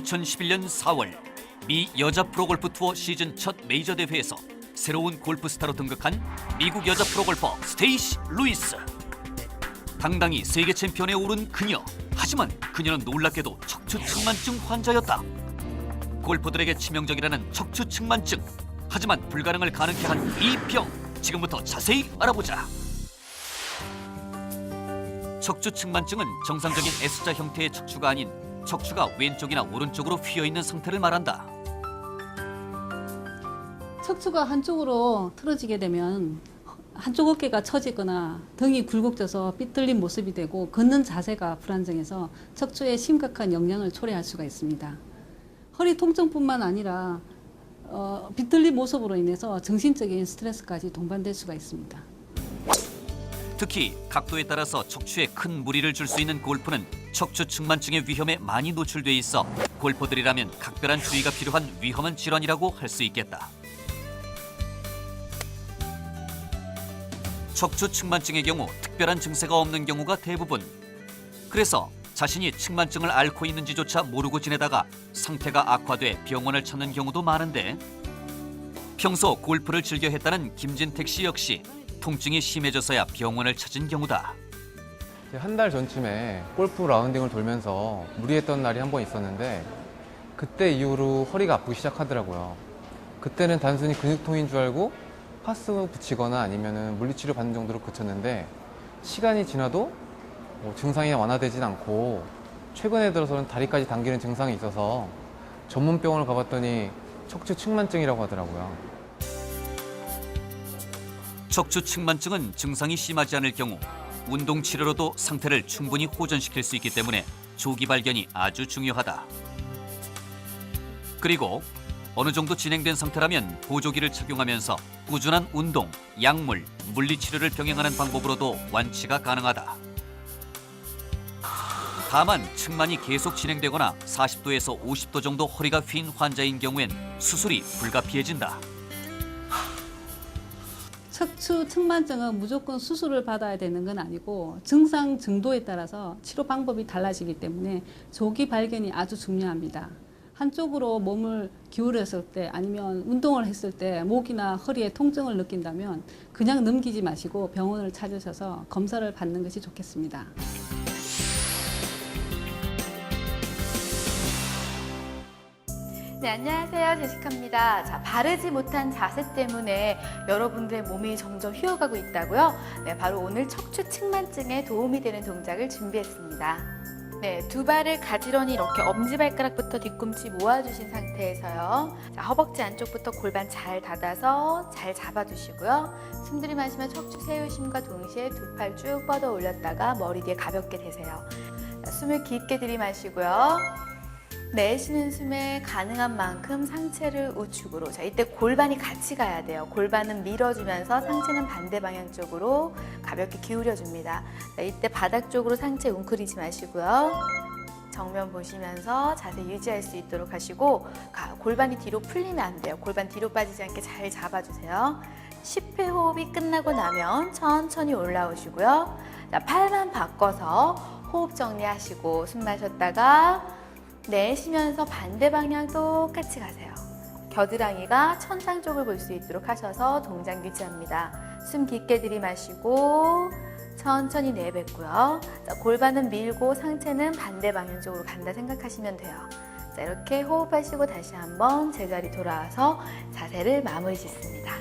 2011년 4월 미 여자 프로골프 투어 시즌 첫 메이저 대회에서 새로운 골프 스타로 등극한 미국 여자 프로골퍼 스테이시 루이스. 당당히 세계 챔피언에 오른 그녀. 하지만 그녀는 놀랍게도 척추측만증 환자였다. 골퍼들에게 치명적이라는 척추측만증. 하지만 불가능을 가능케 한 이 병. 지금부터 자세히 알아보자. 척추측만증은 정상적인 S자 형태의 척추가 아닌 척추가 왼쪽이나 오른쪽으로 휘어 있는 상태를 말한다. 척추가 한쪽으로 틀어지게 되면 한쪽 어깨가 처지거나 등이 굴곡져서 삐뚤린 모습이 되고 걷는 자세가 불안정해서 척추에 심각한 영향을 초래할 수가 있습니다. 허리 통증뿐만 아니라 어, 비틀린 모습으로 인해서 정신적인 스트레스까지 동반될 수가 있습니다. 특히 각도에 따라서 척추에 큰 무리를 줄 수 있는 골프는 척추 측만증의 위험에 많이 노출돼 있어 골퍼들이라면 각별한 주의가 필요한 위험한 질환이라고 할 수 있겠다. 척추 측만증의 경우 특별한 증세가 없는 경우가 대부분. 그래서 자신이 측만증을 앓고 있는지조차 모르고 지내다가 상태가 악화돼 병원을 찾는 경우도 많은데 평소 골프를 즐겨 했다는 김진택 씨 역시 통증이 심해져서야 병원을 찾은 경우다. 한 달 전쯤에 골프 라운딩을 돌면서 무리했던 날이 한 번 있었는데 그때 이후로 허리가 아프기 시작하더라고요. 그때는 단순히 근육통인 줄 알고 파스 붙이거나 아니면 물리치료 받는 정도로 그쳤는데 시간이 지나도 뭐 증상이 완화되진 않고 최근에 들어서는 다리까지 당기는 증상이 있어서 전문 병원을 가봤더니 척추 측만증이라고 하더라고요. 척추 측만증은 증상이 심하지 않을 경우 운동 치료로도 상태를 충분히 호전시킬 수 있기 때문에 조기 발견이 아주 중요하다. 그리고 어느 정도 진행된 상태라면 보조기를 착용하면서 꾸준한 운동, 약물, 물리 치료를 병행하는 방법으로도 완치가 가능하다. 다만 측만이 계속 진행되거나 40도에서 50도 정도 허리가 휜 환자인 경우엔 수술이 불가피해진다. 척추 측만증은 무조건 수술을 받아야 되는 건 아니고 증상 정도에 따라서 치료 방법이 달라지기 때문에 조기 발견이 아주 중요합니다. 한쪽으로 몸을 기울였을 때 아니면 운동을 했을 때 목이나 허리에 통증을 느낀다면 그냥 넘기지 마시고 병원을 찾으셔서 검사를 받는 것이 좋겠습니다. 네, 안녕하세요. 제시카입니다. 자, 바르지 못한 자세 때문에 여러분들의 몸이 점점 휘어가고 있다고요? 네, 바로 오늘 척추 측만증에 도움이 되는 동작을 준비했습니다. 네, 두 발을 가지런히 이렇게 엄지발가락부터 뒤꿈치 모아주신 상태에서요. 자, 허벅지 안쪽부터 골반 잘 닫아서 잘 잡아주시고요. 숨 들이마시면 척추 세우심과 동시에 두 팔 쭉 뻗어 올렸다가 머리 뒤에 가볍게 대세요. 자, 숨을 깊게 들이마시고요. 내쉬는 숨에 가능한 만큼 상체를 우측으로. 자, 이때 골반이 같이 가야 돼요. 골반은 밀어주면서 상체는 반대 방향 쪽으로 가볍게 기울여 줍니다. 자, 이때 바닥 쪽으로 상체 웅크리지 마시고요. 정면 보시면서 자세 유지할 수 있도록 하시고 가- 골반이 뒤로 풀리면 안 돼요. 골반 뒤로 빠지지 않게 잘 잡아주세요. 10회 호흡이 끝나고 나면 천천히 올라오시고요. 자, 팔만 바꿔서 호흡 정리하시고 숨 마셨다가 내쉬면서 반대 방향 똑같이 가세요. 겨드랑이가 천장 쪽을 볼 수 있도록 하셔서 동작 유지합니다. 숨 깊게 들이마시고 천천히 내뱉고요. 자, 골반은 밀고 상체는 반대 방향 쪽으로 간다 생각하시면 돼요. 자, 이렇게 호흡하시고 다시 한번 제자리 돌아와서 자세를 마무리 짓습니다.